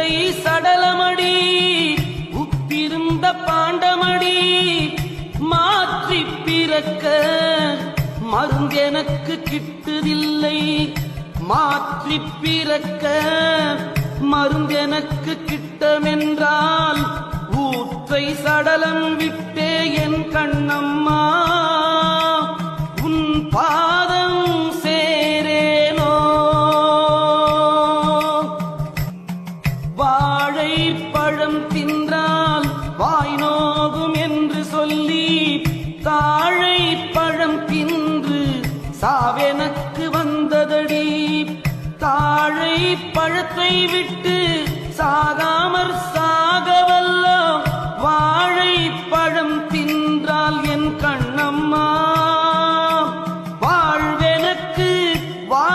ஊற்றை சடலமடி உப்பிருந்த பாண்டமடி மாற்றி பிறக்க மருந்தெனக்கு கிட்டுதில்லை. மாற்றி பிறக்க மருந்தெனக்கு கிட்டமென்றால் ஊற்றை சடலம் விட்டே என் கண்ணம்மா உன் பா சொல்லி தாழை பழம் தின்று சாவெனக்கு வந்ததடி. தாழை பழத்தை விட்டு சாகாமற் சாகவல்ல வாழை பழம் தின்றால் என் கண்ணம்மா. வாழ்வெனக்கு வா